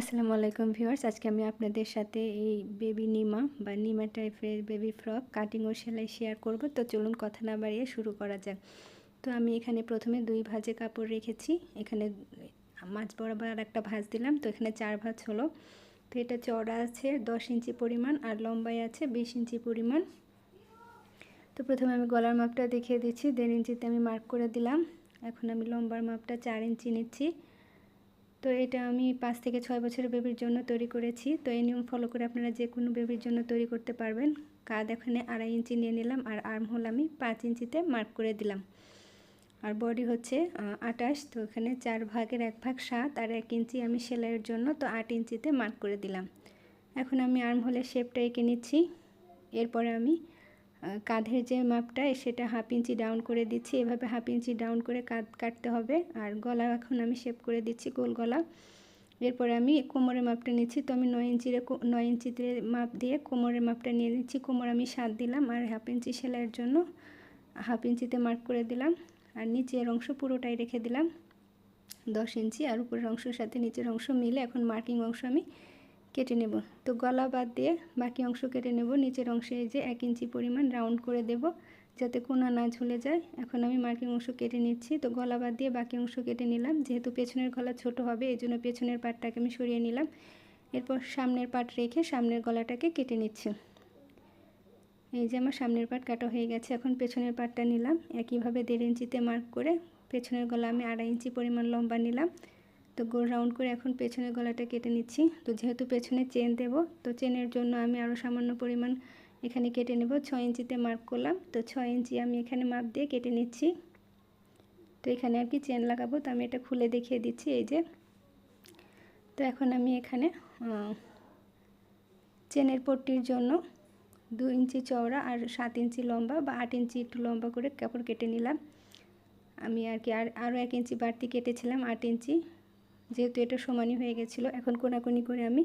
আসসালামু আলাইকুম ভিউয়ার্স। আজকে আমি আপনাদের সাথে এই বেবি নিমা বা নিমা টাইপের বেবি ফ্রক কাটিং ও সেলাই শেয়ার করব। তো চলুন কথা না বাড়িয়ে শুরু করা যাক। তো আমি এখানে প্রথমে দুই ভাজে কাপড় রেখেছি। এখানে মাছ বরাবর একটা ভাজ দিলাম। তো এখানে চার ভাজ হলো। তো এটা চড়া আছে, দশ ইঞ্চি পরিমাণ আর লম্বাই আছে বিশ ইঞ্চি পরিমাণ। তো প্রথমে আমি গলার মাপটা দেখিয়ে দিচ্ছি। দেড় ইঞ্চিতে আমি মার্ক করে দিলাম। এখন আমি লম্বার মাপটা চার ইঞ্চি নিচ্ছি। তো এটা আমি পাঁচ থেকে ছয় বছরের বেবির জন্য তৈরি করেছি। তো এই নিয়ম ফলো করে আপনারা যে কোনো বেবির জন্য তৈরি করতে পারবেন। কাঁধ এখানে আড়াই ইঞ্চি নিয়ে নিলাম আর আর্ম হোল আমি পাঁচ ইঞ্চিতে মার্ক করে দিলাম। আর বডি হচ্ছে আটাশ, তো এখানে চার ভাগের এক ভাগ সাত আর এক ইঞ্চি আমি সেলাইয়ের জন্য তো আট ইঞ্চিতে মার্ক করে দিলাম। এখন আমি আর্ম হোলের শেপটা এঁকে নিচ্ছি। এরপরে আমি কাঁধের যে মাপটা, সেটা হাফ ইঞ্চি ডাউন করে দিচ্ছি। এভাবে হাফ ইঞ্চি ডাউন করে কাঁধ কাটতে হবে। আর গলা এখন আমি শেপ করে দিচ্ছি গোল গলা। এরপরে আমি কোমরের মাপটা নিচ্ছি। তো আমি নয় ইঞ্চির নয় ইঞ্চিতে মাপ দিয়ে কোমরের মাপটা নিয়ে নিচ্ছি। কোমর আমি সাত দিলাম আর হাফ ইঞ্চি সেলাইয়ের জন্য হাফ ইঞ্চিতে মার্ক করে দিলাম। আর নিচের অংশ পুরোটাই রেখে দিলাম। দশ ইঞ্চি আর উপরের অংশের সাথে নিচের অংশ মিলে এখন মার্কিং অংশ আমি কেটে নেব। তো গলা বাদ দিয়ে বাকি অংশ কেটে নেব। নিচের অংশে যে এক ইঞ্চি পরিমাণ রাউন্ড করে দেব, যাতে কোনা না ঝুলে যায়। এখন আমি মার্কিং অংশ কেটে নিচ্ছি। তো গলা বাদ দিয়ে বাকি অংশ কেটে নিলাম। যেহেতু পেছনের গলা ছোট হবে, এই জন্য পেছনের পাটটাকে আমি সরিয়ে নিলাম। এরপর সামনের পাট রেখে সামনের গলাটাকে কেটে নিচ্ছি। এই যে আমার সামনের পাট কাটা হয়ে গেছে। এখন পেছনের পাটটা নিলাম। একইভাবে দেড় ইঞ্চিতে মার্ক করে পেছনের গলা আমি আড়াই ইঞ্চি পরিমাণ লম্বা নিলাম। তো গোল রাউন্ড করে এখন পেছনের গলাটা কেটে নিচ্ছি। তো যেহেতু পেছনে চেন দেব, তো চেনের জন্য আমি আরও সামান্য পরিমাণ এখানে কেটে নেব। ছয় ইঞ্চিতে মার্ক করলাম, তো ছয় ইঞ্চি আমি এখানে মাপ দিয়ে কেটে নিচ্ছি। তো এখানে আর কি চেন লাগাবো, তো আমি এটা খুলে দেখিয়ে দিচ্ছি এই যে। তো এখন আমি এখানে চেনের পট্টির জন্য দু ইঞ্চি চওড়া আর সাত ইঞ্চি লম্বা বা আট ইঞ্চি একটু লম্বা করে কাপড় কেটে নিলাম। আমি আর কি আর আরও এক ইঞ্চি বাড়তি কেটেছিলাম, আট ইঞ্চি। যেহেতু এটা সমানই হয়ে গেছিল, এখন কোনাকুনি করে আমি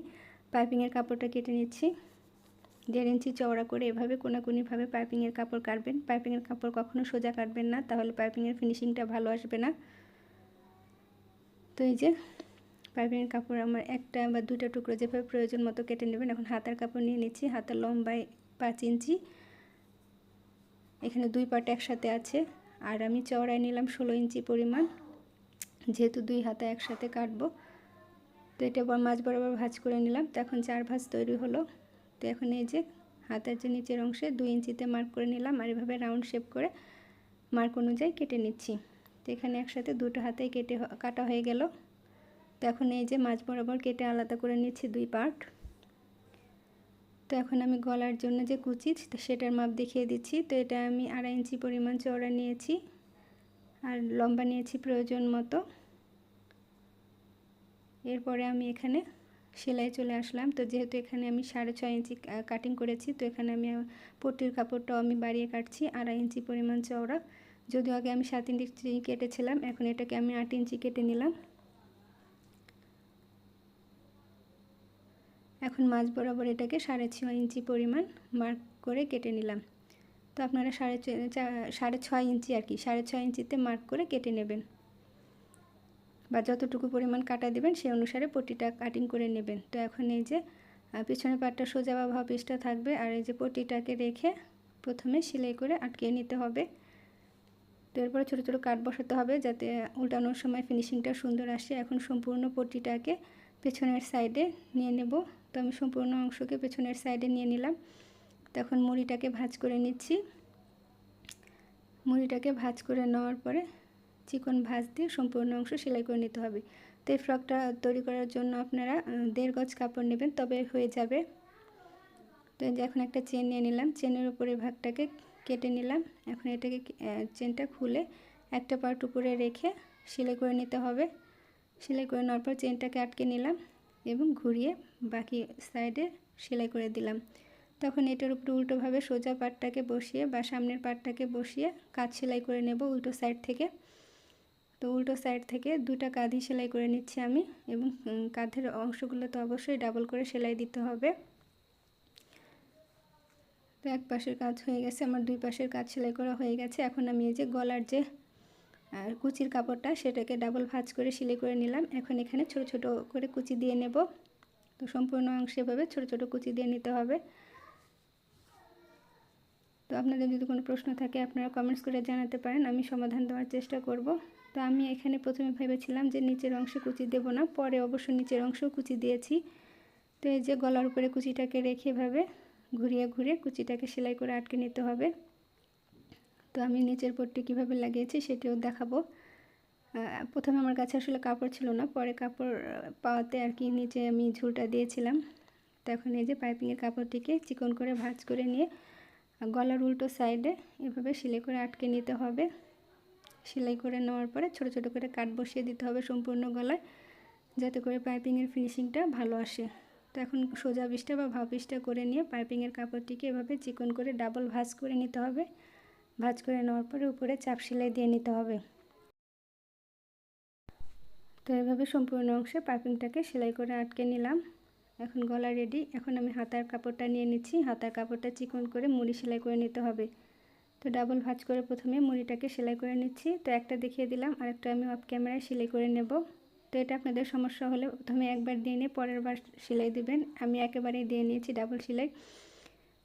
পাইপিংয়ের কাপড়টা কেটে নিচ্ছি। দেড় ইঞ্চি চওড়া করে এভাবে কোনাকুনিভাবে পাইপিংয়ের কাপড় কাটবেন। পাইপিংয়ের কাপড় কখনো সোজা কাটবেন না, তাহলে পাইপিংয়ের ফিনিশিংটা ভালো আসবে না। তো এই যে পাইপিংয়ের কাপড় আমার একটা বা দুটা টুকরো যেভাবে প্রয়োজন মতো কেটে নেবেন। এখন হাতার কাপড় নিয়ে নিচ্ছি, হাতার লম্বায় পাঁচ ইঞ্চি। এখানে দুই পাট একসাথে আছে। আর আমি চওড়ায় নিলাম ষোলো ইঞ্চি পরিমাণ। যেহেতু দুই হাতে একসাথে কাটবো, তো এটা মাছ বরাবর ভাজ করে নিলাম। তো এখন চার ভাজ তৈরি হলো। তো এখন এই যে হাতের যে নিচের অংশে দুই ইঞ্চিতে মার্ক করে নিলাম আর এভাবে রাউন্ড শেপ করে মার্ক অনুযায়ী কেটে নিচ্ছি। তো এখানে একসাথে দুটো হাতেই কেটে কাটা হয়ে গেল। তো এখন এই যে মাছ বরাবর কেটে আলাদা করে নিচ্ছি দুই পার্ট। তো এখন আমি গলার জন্য যে কুচি সেটার মাপ দেখিয়ে দিচ্ছি। তো এটা আমি আড়াই ইঞ্চি পরিমাণ চওড়া নিয়েছি। আর লম্বা নিয়েছি প্রয়োজন মতো। এরপরে আমি এখানে সেলাই চলে আসলাম। তো যেহেতু এখানে আমি সাড়ে ছয় ইঞ্চি কাটিং করেছি, তো এখানে আমি পট্টির কাপড়টাও আমি বাড়িয়ে কাটছি আড়াই ইঞ্চি পরিমাণ চওড়া। যদিও আগে আমি সাত ইঞ্চি কেটেছিলাম, এখন এটাকে আমি আট ইঞ্চি কেটে নিলাম। এখন মাঝ বরাবর এটাকে সাড়ে ছয় ইঞ্চি পরিমাণ মার্ক করে কেটে নিলাম। তো আপনারা সাড়ে সাড়ে ছয় ইঞ্চি আর কি, সাড়ে ছয় ইঞ্চিতে মার্ক করে কেটে নেবেন। বা যতটুকু পরিমাণ কাটা দেবেন সেই অনুসারে পটিটা কাটিং করে নেবেন। তো এখন এই যে পিছনের পাটটা সোজা বা ভাব পিসটা থাকবে, আর এই যে পটিটাকে রেখে প্রথমে সেলাই করে আটকে নিতে হবে। তো এরপরে ছোটো ছোটো কাট বসাতে হবে, যাতে উল্টানোর সময় ফিনিশিংটা সুন্দর আসে। এখন সম্পূর্ণ পটিটাকে পেছনের সাইডে নিয়ে নেব। তো আমি সম্পূর্ণ অংশকে পেছনের সাইডে নিয়ে নিলাম। তখন মুড়িটাকে ভাজ করে নিচ্ছি। মুড়িটাকে ভাজ করে নেওয়ার পরে চিকন ভাজ দিয়ে সম্পূর্ণ অংশ সেলাই করে নিতে হবে। তো এই ফ্রকটা তৈরি করার জন্য আপনারা দেড় গজ কাপড় নেবেন, তবে হয়ে যাবে। তো এখন একটা চেন নিয়ে নিলাম। চেনের উপরে ভাগটাকে কেটে নিলাম। এখন এটাকে চেনটা খুলে একটা পার্ট উপরে রেখে সেলাই করে নিতে হবে। সেলাই করে নেওয়ার পর চেনটাকে আটকে নিলাম এবং ঘুরিয়ে বাকি সাইডে সেলাই করে দিলাম। তখন এটার উপরে উল্টোভাবে সোজা পাটটাকে বসিয়ে বা সামনের পাটটাকে বসিয়ে কাজ সেলাই করে নেব উল্টো সাইড থেকে। তো উল্টো সাইড থেকে দুটা কাঁধি সেলাই করে নিচ্ছি আমি এবং কাঁধের অংশগুলো তো অবশ্যই ডাবল করে সেলাই দিতে হবে। তো এক পাশের কাজ হয়ে গেছে, আমার দুই পাশের কাজ সেলাই করা হয়ে গেছে। এখন আমি এই যে গলার যে কুচির কাপড়টা সেটাকে ডাবল ভাঁজ করে সেলাই করে নিলাম। এখন এখানে ছোট ছোট করে কুচি দিয়ে নেব। তো সম্পূর্ণ অংশে ভাবে ছোট ছোট কুচি দিয়ে নিতে হবে। তো আপনাদের যদি কোনো প্রশ্ন থাকে আপনারা কমেন্টস করে জানাতে পারেন, আমি সমাধান দেওয়ার চেষ্টা করব। তো আমি এখানে প্রথমে ভেবেছিলাম যে নিচের অংশে কুচি দেব না, পরে অবশ্য নিচের অংশেও কুচি দিয়েছি। তো এই যে গলার উপরে কুচিটাকে রেখে এভাবে ঘুরিয়ে ঘুরিয়ে কুচিটাকে সেলাই করে আটকে নিতে হবে। তো আমি নিচের পট্টি কীভাবে লাগিয়েছি সেটিও দেখাবো। প্রথমে আমার কাছে আসলে কাপড় ছিল না, পরে কাপড় পাওয়াতে আর কি নিচে আমি ঝুলটা দিয়েছিলাম। তখন এই যে পাইপিংয়ের কাপড়টিকে চিকন করে ভাঁজ করে নিয়ে গলার উল্টো সাইডে এভাবে সেলাই করে আটকে নিতে হবে। সেলাই করে নেওয়ার পরে ছোট ছোট করে কাট বসিয়ে দিতে হবে সম্পূর্ণ গলায়, যাতে করে পাইপিংয়ের ফিনিশিংটা ভালো আসে। তো এখন সোজা পিসটা বা ভাও পিসটা করে নিয়ে পাইপিংয়ের কাপড়টিকে এভাবে চিকন করে ডাবল ভাজ করে নিতে হবে। ভাজ করে নেওয়ার পরে উপরে চাপ সেলাই দিয়ে নিতে হবে। তো এভাবে সম্পূর্ণ অংশে পাইপিংটাকে সেলাই করে আটকে নিলাম। এখন গলা রেডি এখন আমি হাতার কাপড়টা নিয়ে নিচ্ছি। হাতার কাপড়টা চিকন করে মুড়ি সেলাই করে নিতে হবে। তো ডাবল ভাঁজ করে প্রথমে মুড়িটাকে সেলাই করে নিচ্ছি। তো একটা দেখিয়ে দিলাম, আরেকটা আমি অফ ক্যামেরায় সেলাই করে নেব। তো এটা আপনাদের সমস্যা হলে প্রথমে একবার দিয়ে নিয়ে পরের বার সেলাই দিবেন। আমি একেবারেই দিয়ে নিয়েছি ডাবল সেলাই।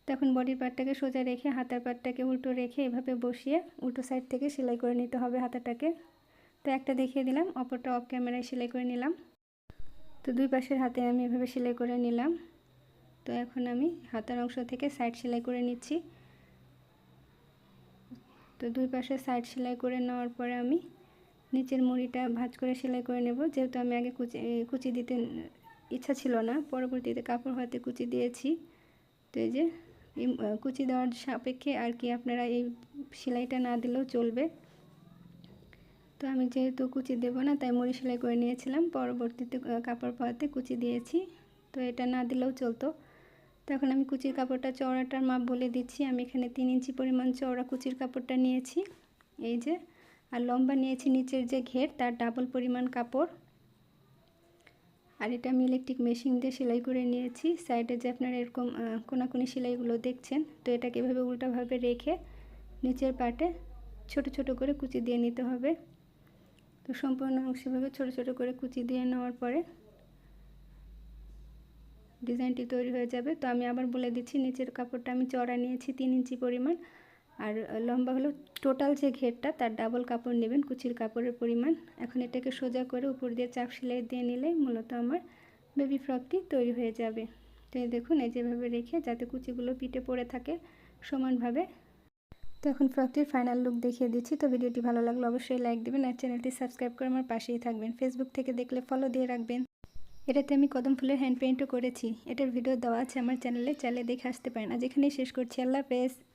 তখন বডির পার্টটাকে সোজা রেখে হাতার পার্টটাকে উল্টো রেখে এভাবে বসিয়ে উল্টো সাইড থেকে সেলাই করে নিতে হবে হাতাটাকে। তো একটা দেখিয়ে দিলাম, অপরটা অফ ক্যামেরায় সেলাই করে নিলাম। তো দুই পাশের হাতে আমি এভাবে সেলাই করে নিলাম। তো এখন আমি হাতার অংশ থেকে সাইড সেলাই করে নিচ্ছি। তো দুই পাশে সাইড সেলাই করে নেওয়ার পরে আমি নিচের মুড়িটা ভাজ করে সেলাই করে নেব। যেহেতু আমি আগে কুচি কুচি দিতে ইচ্ছা ছিল না, পরবর্তীতে কাপড় হাতে কুচি দিয়েছি। তো এই যে কুচি দেওয়ার সাপেক্ষে আর কি আপনারা এই সেলাইটা না দিলেও চলবে। তো আমি যেহেতু কুচি দেবো না, তাই মুড়ি সেলাই করে নিয়েছিলাম। পরবর্তীতে কাপড় পাওয়াতে কুচি দিয়েছি। তো এটা না দিলেও চলতো। তখন আমি কুচির কাপড়টা, চওড়াটার মাপ বলে দিচ্ছি। আমি এখানে তিন ইঞ্চি পরিমাণ চওড়া কুচির কাপড়টা নিয়েছি। এই যে, আর লম্বা নিয়েছি নিচের যে ঘের, তার ডাবল পরিমাণ কাপড়। আর এটা আমি ইলেকট্রিক মেশিন দিয়ে সেলাই করে নিয়েছি। সাইডে যে আপনারা এরকম কোনাকুনি সেলাইগুলো দেখছেন, তো এটাকে এভাবে উল্টাভাবে রেখে নিচের পাটে ছোট ছোট করে কুচি দিয়ে নিতে হবে। তো সম্পূর্ণ অংশভাবে ছোট ছোট করে কুচি দিয়ে নেওয়ার পরে ডিজাইনটি তৈরি হয়ে যাবে। তো আমি আবার বলে দিচ্ছি, নিচের কাপড়টা আমি চড়া নিয়েছি, তিন ইঞ্চি পরিমাণ। আর লম্বা হলো টোটাল যে ঘেরটা, তার ডাবল কাপড় নেবেন, কুচির কাপড়ের পরিমাণ। এখন এটাকে সোজা করে উপর দিয়ে চাপ সেলাই দিয়ে নিলে মূলত আমার বেবি ফ্রকটি তৈরি হয়ে যাবে। তো দেখুন, এই যেভাবে রেখে যাতে কুচিগুলো পিঠে পড়ে থাকে সমানভাবে তো এখন ফ্রকটির ফাইনাল লুক দেখিয়ে দিচ্ছি। তো ভিডিওটি ভালো লাগলে অবশ্যই লাইক দেবেন আর চ্যানেলটি সাবস্ক্রাইব করে আমার পাশেই থাকবেন। ফেসবুক থেকে দেখলে ফলো দিয়ে রাখবেন। এটাতে আমি কদম ফুলের হ্যান্ড পেন্টও করেছি। এটার ভিডিও দেওয়া আছে আমার চ্যানেলে চাইলে দেখে আসতে পারেন। আজ এখানেই শেষ করছি। আল্লাহ হাফেজ।